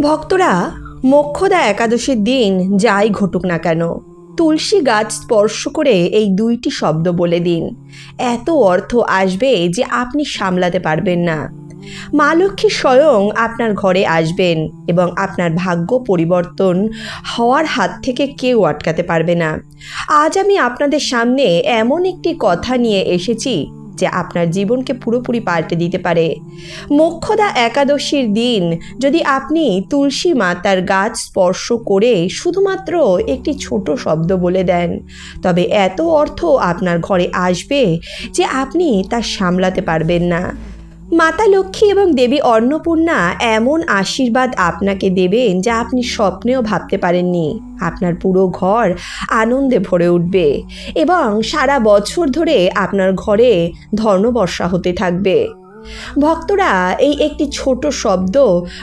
ভক্তরা মোক্ষদা একাদশীর দিন যাই ঘটুক না কেন, তুলসী গাছ স্পর্শ করে এই দুইটি শব্দ বলে দিন। এত অর্থ আসবে যে আপনি সামলাতে পারবেন না। মা লক্ষ্মী স্বয়ং আপনার ঘরে আসবেন এবং আপনার ভাগ্য পরিবর্তন হওয়ার হাত থেকে কেউ আটকাতে পারবে না। আজ আমি আপনাদের সামনে এমন একটি কথা নিয়ে এসেছি যে আপনার জীবনকে পুরোপুরি পাল্টে দিতে পারে। মোক্ষদা একাদশীর দিন যদি আপনি তুলসী মাতার গাছ স্পর্শ করে শুধুমাত্র একটি ছোট শব্দ বলে দেন, তবে এত অর্থ আপনার ঘরে আসবে যে আপনি তা সামলাতে পারবেন না। মাতা লক্ষ্মী এবং দেবী অন্নপূর্ণা এমন আশীর্বাদ আপনাকে দেবেন যা আপনি স্বপ্নেও ভাবতে পারেননি। আপনার পুরো ঘর আনন্দে ভরে উঠবে এবং সারা বছর ধরে আপনার ঘরে ধর্মবর্ষা হতে থাকবে। ভক্তরা এই একটি ছোট শব্দ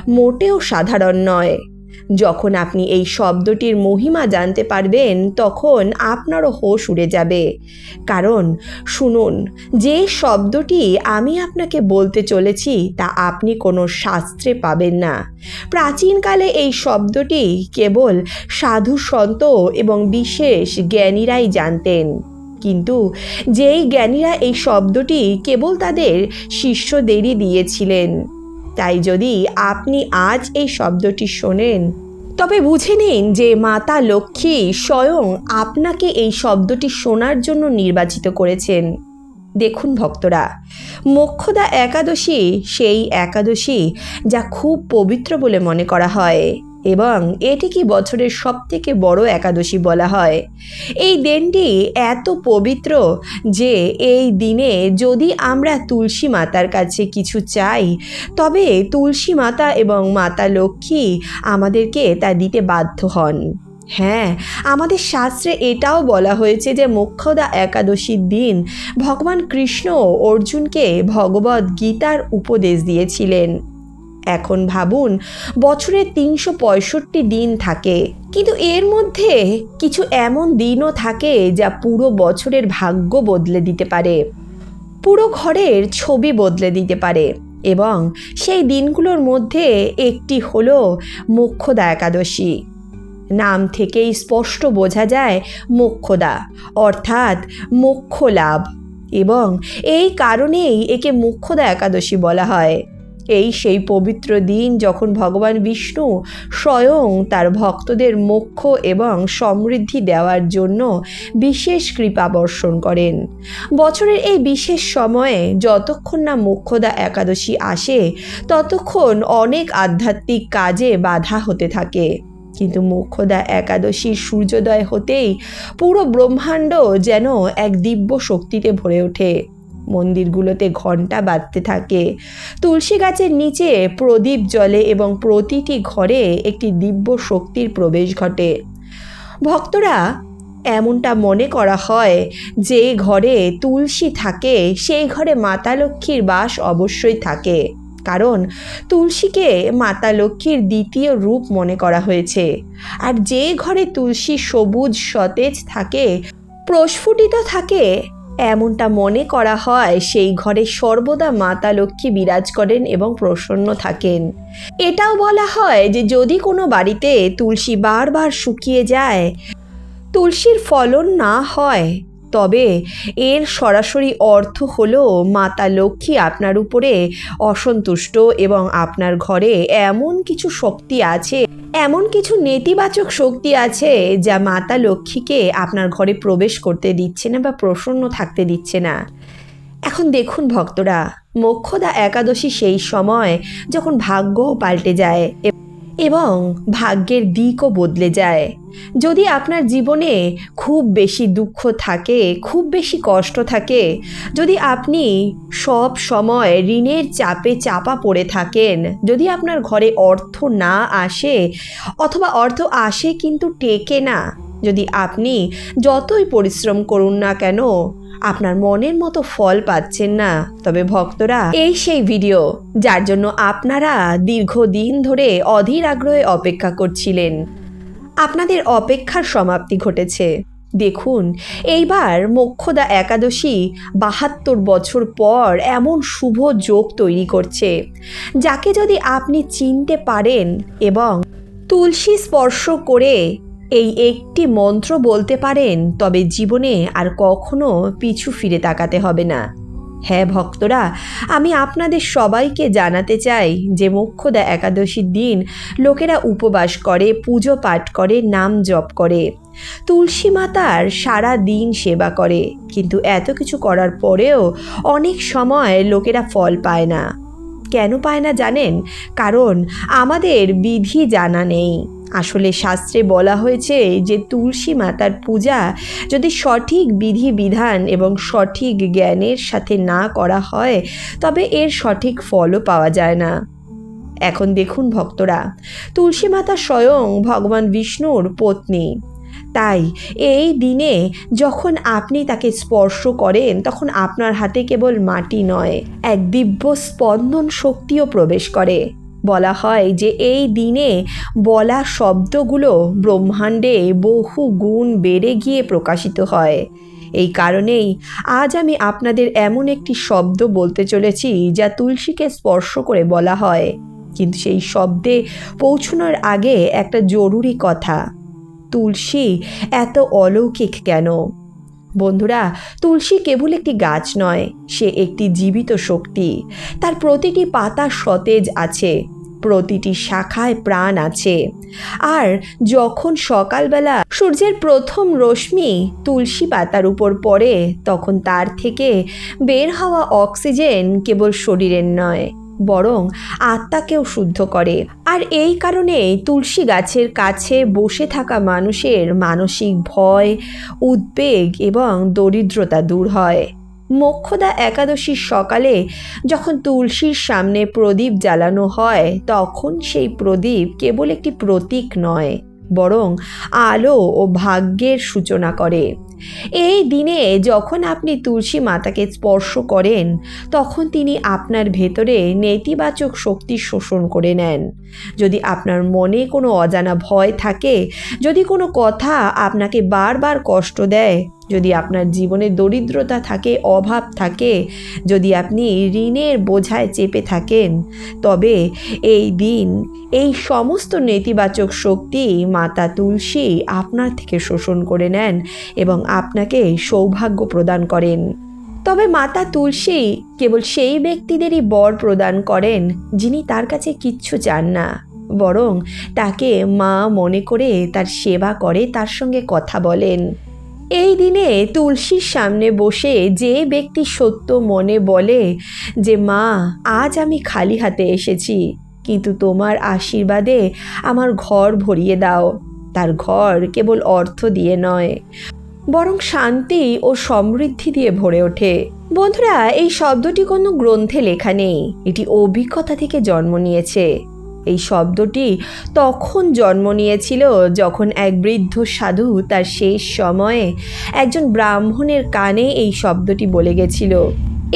মোটেও সাধারণ নয়। যখন আপনি এই শব্দটির মহিমা জানতে পারবেন, তখন আপনারও হোশ উড়ে যাবে। কারণ, শুনুন, যে শব্দটি আমি আপনাকে বলতে চলেছি, তা আপনি কোনো শাস্ত্রে পাবেন না। প্রাচীনকালে এই শব্দটি কেবল সাধু সন্ত এবং বিশেষ জ্ঞানীরাই জানতেন। কিন্তু, যেই জ্ঞানীরা এই শব্দটি কেবল তাদের শিষ্যদেরই দিয়েছিলেন। তাই যদি আপনি আজ এই শব্দটি শোনেন, তবে বুঝে নিন যে মাতা লক্ষ্মী স্বয়ং আপনাকে এই শব্দটি শোনার জন্য নির্বাচিত করেছেন। দেখুন ভক্তরা, মোক্ষদা একাদশী সেই একাদশী যা খুব পবিত্র বলে মনে করা হয়। এবং এটিকে বছরের সবথেকে বড় একাদশী বলা হয়? এই দিনটি এত পবিত্র যে এই দিনে যদি আমরা তুলসী মাতার কাছে কিছু চাই, তবে তুলসী মাতা এবং মাতা লক্ষ্মী আমাদেরকে তা দিতে বাধ্য হন। হ্যাঁ আমাদের শাস্ত্রে এটাও বলা হয়েছে যে মোক্ষদা একাদশীর দিন ভগবান কৃষ্ণ অর্জুনকে ভগবদ গীতার উপদেশ দিয়েছিলেন। এখন ভাবুন, বছরে তিনশো পঁয়ষট্টি দিন থাকে। কিন্তু এর মধ্যে কিছু এমন দিনও থাকে যা পুরো বছরের ভাগ্য বদলে দিতে পারে। পুরো ঘরের ছবি বদলে দিতে পারে এবং সেই দিনগুলোর মধ্যে একটি হল মোক্ষদা একাদশী। নাম থেকেই স্পষ্ট বোঝা যায় মোক্ষদা, অর্থাৎ মোক্ষ লাভ এবং এই কারণেই একে মোক্ষদা একাদশী বলা হয়। এই সেই পবিত্র দিন যখন ভগবান বিষ্ণু স্বয়ং তার ভক্তদের মোক্ষ এবং সমৃদ্ধি দেওয়ার জন্য বিশেষ কৃপা বর্ষণ করেন। বছরের এই বিশেষ সময়ে যতক্ষণ না মোক্ষদা একাদশী আসে, ততক্ষণ অনেক আধ্যাত্মিক কাজে বাধা হতে থাকে। কিন্তু মোক্ষদা একাদশীর সূর্যোদয় হতেই পুরো ব্রহ্মাণ্ড যেন এক দিব্য শক্তিতে ভরে ওঠে। মন্দিরগুলোতে ঘণ্টা বাজতে থাকে। তুলসী গাছের নিচে প্রদীপ জলে এবং প্রতিটি ঘরে একটি দিব্য শক্তির প্রবেশ ঘটে। ভক্তরা এমনটা মনে করা হয় যে ঘরে তুলসী থাকে, সেই ঘরে মাতা লক্ষ্মীর বাস অবশ্যই থাকে। কারণ তুলসীকে মাতা লক্ষ্মীর দ্বিতীয় রূপ মনে করা হয়েছে। আর যে ঘরে তুলসী সবুজ, সতেজ থাকে, প্রস্ফুটিত থাকে এমনটা মনে করা হয় সেই ঘরে সর্বদা মাতা লক্ষ্মী বিরাজ করেন এবং প্রসন্ন থাকেন। এটাও বলা হয় যে যদি কোনো বাড়িতে তুলসী বারবার শুকিয়ে যায়, তুলসীর ফলন না হয় তবে এর সরাসরি অর্থ হলো মাতা লক্ষ্মী আপনার উপরে অসন্তুষ্ট এবং আপনার ঘরে এমন কিছু শক্তি আছে, এমন কিছু নেতিবাচক শক্তি আছে যা মাতা লক্ষ্মীকে আপনার ঘরে প্রবেশ করতে দিচ্ছে না বা প্রসন্ন থাকতে দিচ্ছে না। এখন দেখুন ভক্তরা, মোক্ষদা একাদশী সেই সময় যখন ভাগ্যও পাল্টে যায় এবং ভাগ্যের দিকও বদলে যায়। যদি আপনার জীবনে খুব বেশি দুঃখ থাকে, খুব বেশি কষ্ট থাকে, যদি আপনি সব সময় ঋণের চাপে চাপা পড়ে থাকেন, যদি আপনার ঘরে অর্থ না আসে, অথবা অর্থ আসে কিন্তু টেকে না যদি আপনি যতই পরিশ্রম করুন না কেন, আপনার মনের মতো ফল পাচ্ছেন না। তবে ভক্তরা, এই সেই ভিডিও যার জন্য আপনারা দীর্ঘদিন ধরে অধীর আগ্রহে অপেক্ষা করছিলেন। আপনাদের অপেক্ষার সমাপ্তি ঘটেছে। দেখুন, এইবার মোক্ষদা একাদশী বাহাত্তর বছর পর এমন শুভ যোগ তৈরি করছে, যাকে যদি আপনি চিনতে পারেন এবং তুলসী স্পর্শ করে এই একটি মন্ত্র বলতে পারেন, তবে জীবনে আর কখনো পিছু ফিরে তাকাতে হবে না। হ্যাঁ ভক্তরা, আমি আপনাদের সবাইকে জানাতে চাই যে মোক্ষদা একাদশীর দিন লোকেরা উপবাস করে, পুজো পাঠ করে, নাম জপ করে। তুলসী মাতার সারা দিন সেবা করে, কিন্তু এত কিছু করার পরেও অনেক সময় লোকেরা ফল পায় না। কেন পায় না জানেন? কারণ আমাদের বিধি জানা নেই। আসলে শাস্ত্রে বলা হয়েছে যে তুলসী মাতার পূজা যদি সঠিক বিধি, বিধান এবং সঠিক জ্ঞানের সাথে না করা হয়, তবে এর সঠিক ফলও পাওয়া যায় না। এখন দেখুন ভক্তরা, তুলসী মাতা স্বয়ং ভগবান বিষ্ণুর পত্নী। তাই এই দিনে যখন আপনি তাকে স্পর্শ করেন, তখন আপনার হাতে কেবল মাটি নয়, এক দিব্য স্পন্দন শক্তিও প্রবেশ করে। বলা হয় যে এই দিনে বলা শব্দগুলো ব্রহ্মাণ্ডে বহু গুণ বেড়ে গিয়ে প্রকাশিত হয়। এই কারণেই আজ আমি আপনাদের এমন একটি শব্দ বলতে চলেছি যা তুলসীকে স্পর্শ করে বলা হয়। কিন্তু সেই শব্দে পৌঁছানোর আগে একটা জরুরি কথা। তুলসী এত অলৌকিক কেন? বন্ধুরা, তুলসী কেবল একটি গাছ নয়, সে একটি জীবিত শক্তি। তার প্রতিটি পাতা সতেজ আছে, প্রতিটি শাখায় প্রাণ আছে। আর যখন সকালবেলা সূর্যের প্রথম রশ্মি তুলসী পাতার উপর পড়ে, তখন তার থেকে বের হওয়া অক্সিজেন কেবল শরীরের নয়। বরং আত্মাকেও শুদ্ধ করে। আর এই কারণে তুলসী গাছের কাছে বসে থাকা মানুষের মানসিক ভয়, উদ্বেগ এবং দরিদ্রতা দূর হয়। মোক্ষদা একাদশীর সকালে যখন তুলসীর সামনে প্রদীপ জ্বালানো হয়, তখন সেই প্রদীপ কেবল একটি প্রতীক নয়, বরং আলো ও ভাগ্যের সূচনা করে। এই দিনে যখন আপনি তুলসী মাতাকে স্পর্শ করেন, তখন তিনি আপনার ভেতরে নেতিবাচক শক্তি শোষণ করে নেন। যদি আপনার মনে কোনো অজানা ভয় থাকে, যদি কোনো কথা আপনাকে বারবার কষ্ট দেয় যদি আপনার জীবনে দরিদ্রতা থাকে, অভাব থাকে, যদি আপনি ঋণের বোঝায় চেপে থাকেন, তবে এই দিন, এই সমস্ত নেতিবাচক শক্তি মাতা তুলসী আপনার থেকে শোষণ করে নেন এবং আপনাকে সৌভাগ্য প্রদান করেন। তবে মাতা তুলসী কেবল সেই ব্যক্তিদেরই বর প্রদান করেন যিনি তার কাছে কিচ্ছু চান না, বরং তাকে মা মনে করে তার সেবা করে তার সঙ্গে কথা বলেন। এই দিনে তুলসীর সামনে বসে যে ব্যক্তি সত্য মনে বলে যে, মা, আজ আমি খালি হাতে এসেছি, কিন্তু তোমার আশীর্বাদে আমার ঘর ভরিয়ে দাও। তার ঘর কেবল অর্থ দিয়ে নয়, বরং শান্তি ও সমৃদ্ধি দিয়ে ভরে ওঠে। বন্ধুরা, এই শব্দটি কোনো গ্রন্থে লেখা নেই। এটি অভিজ্ঞতা থেকে জন্ম নিয়েছে। এই শব্দটি তখন জন্ম নিয়েছিল যখন এক বৃদ্ধ সাধু তার শেষ সময়ে একজন ব্রাহ্মণের কানে এই শব্দটি বলে গেছিল।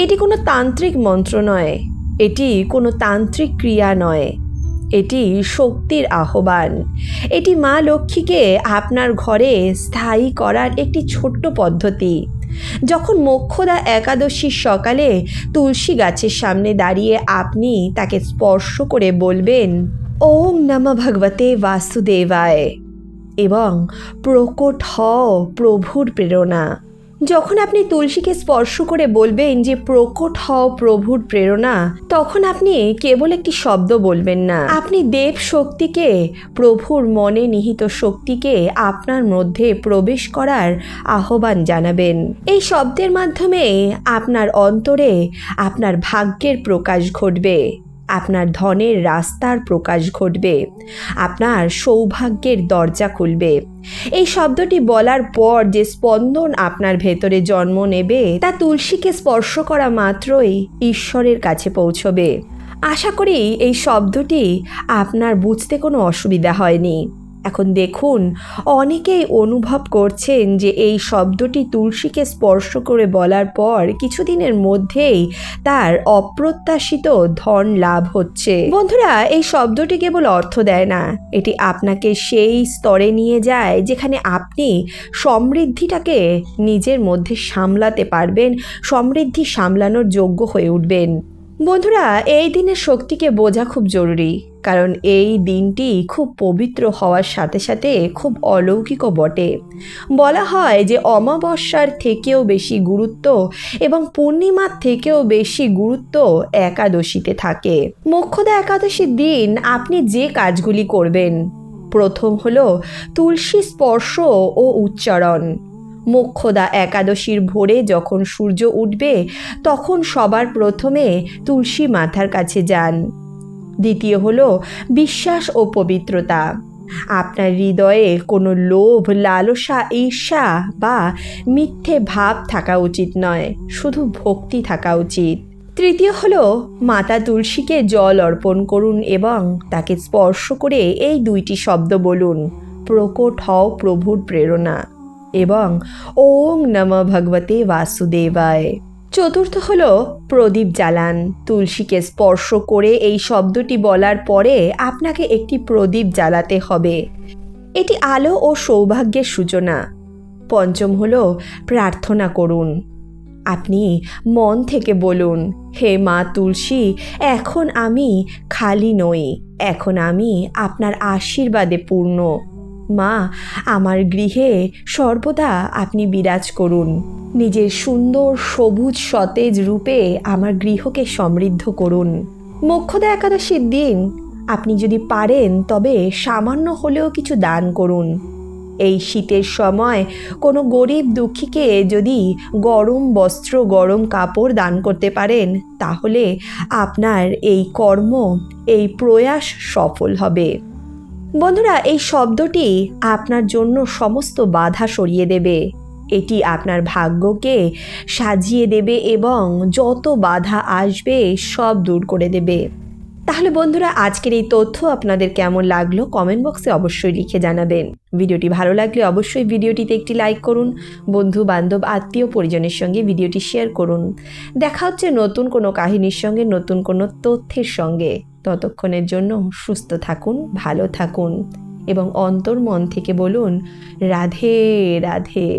এটি কোনো তান্ত্রিক মন্ত্র নয়, এটি কোনো তান্ত্রিক ক্রিয়া নয়, এটি শক্তির আহ্বান। এটি মা লক্ষ্মীকে আপনার ঘরে স্থায়ী করার একটি ছোট্ট পদ্ধতি। যখন মোক্ষদা একাদশীর সকালে তুলসী গাছের সামনে দাঁড়িয়ে আপনি তাকে স্পর্শ করে বলবেন, ওম নম ভগবতে বাসুদেবায় এবং প্রকট হ প্রভুর প্রেরণা যখন আপনি তুলসীকে স্পর্শ করে বলবেন যে, প্রকট হও প্রভুর প্রেরণা, তখন আপনি কেবল একটি শব্দ বলবেন না। আপনি দেব শক্তিকে, প্রভুর মনে নিহিত শক্তিকে আপনার মধ্যে প্রবেশ করার আহ্বান জানাবেন। এই শব্দের মাধ্যমে আপনার অন্তরে আপনার ভাগ্যের প্রকাশ ঘটবে। আপনার ধনের রাস্তার প্রকাশ ঘটবে। আপনার সৌভাগ্যের দরজা খুলবে। এই শব্দটি বলার পর যে স্পন্দন আপনার ভেতরে জন্ম নেবে, তা তুলসীকে স্পর্শ করা মাত্রই ঈশ্বরের কাছে পৌঁছবে। আশা করি এই শব্দটি আপনার বুঝতে কোনো অসুবিধা হয়নি। এখন দেখুন, অনেকেই অনুভব করছেন যে এই শব্দটি তুলসীকে স্পর্শ করে বলার পর কিছুদিনের মধ্যেই তার অপ্রত্যাশিত ধন লাভ হচ্ছে। বন্ধুরা, এই শব্দটি কেবল অর্থ দেয় না। এটি আপনাকে সেই স্তরে নিয়ে যায় যেখানে আপনি সমৃদ্ধিটাকে নিজের মধ্যে সামলাতে পারবেন, সমৃদ্ধি সামলানোর যোগ্য হয়ে উঠবেন। বন্ধুরা, এই দিনের শক্তিকে বোঝা খুব জরুরি, কারণ এই দিনটি খুব পবিত্র হওয়ার সাথে সাথে খুব অলৌকিকও বটে। বলা হয় যে অমাবস্যার থেকেও বেশি গুরুত্ব এবং পূর্ণিমার থেকেও বেশি গুরুত্ব একাদশীতে থাকে। মোক্ষদা একাদশীর দিন আপনি যে কাজগুলি করবেন, প্রথম হলো তুলসী স্পর্শ ও উচ্চারণ। মোক্ষদা একাদশীর ভোরে যখন সূর্য উঠবে, তখন সবার প্রথমে তুলসী মাথার কাছে যান। দ্বিতীয় হলো বিশ্বাস ও পবিত্রতা। আপনার হৃদয়ে কোনো লোভ, লালসা, ঈর্ষা বা মিথ্যে ভাব থাকা উচিত নয়, শুধু ভক্তি থাকা উচিত। তৃতীয় হলো মাতা তুলসীকে জল অর্পণ করুন এবং তাকে স্পর্শ করে এই দুইটি শব্দ বলুন, প্রকট হও প্রভুর প্রেরণা। এবং ওং নম ভগবতে বাসুদেবায়। চতুর্থ হল প্রদীপ জ্বালান। তুলসীকে স্পর্শ করে এই শব্দটি বলার পরে আপনাকে একটি প্রদীপ জ্বালাতে হবে। এটি আলো ও সৌভাগ্যের সূচনা। পঞ্চম হল প্রার্থনা করুন। আপনি মন থেকে বলুন, হে মা তুলসী, এখন আমি খালি নই। এখন আমি আপনার আশীর্বাদে পূর্ণ। মা, আমার গৃহে সর্বদা আপনি বিরাজ করুন। নিজের সুন্দর, সবুজ, সতেজ রূপে আমার গৃহকে সমৃদ্ধ করুন। মোক্ষদা একাদশীর দিন আপনি যদি পারেন, তবে সামান্য হলেও কিছু দান করুন। এই শীতের সময় কোনো গরিব দুঃখীকে যদি গরম বস্ত্র, গরম কাপড় দান করতে পারেন, তাহলে আপনার এই কর্ম, এই প্রয়াস সফল হবে। বন্ধুরা, এই শব্দটি আপনার জন্য সমস্ত বাধা সরিয়ে দেবে। এটি আপনার ভাগ্যকে সাজিয়ে দেবে এবং যত বাধা আসবে সব দূর করে দেবে। তাহলে বন্ধুরা, আজকের এই তথ্য আপনাদের কেমন লাগল কমেন্ট বক্সে অবশ্যই লিখে জানাবেন। ভিডিওটি ভালো লাগলে অবশ্যই ভিডিওটিতে একটি লাইক করুন, বন্ধু, বান্ধব, আত্মীয়, পরিজনের সঙ্গে ভিডিওটি শেয়ার করুন। দেখা হচ্ছে নতুন কোনো কাহিনীর সঙ্গে, নতুন কোনো তথ্যের সঙ্গে। ততক্ষণের জন্য সুস্থ থাকুন ভালো থাকুন এবং অন্তর মন থেকে বলুন রাধে রাধে।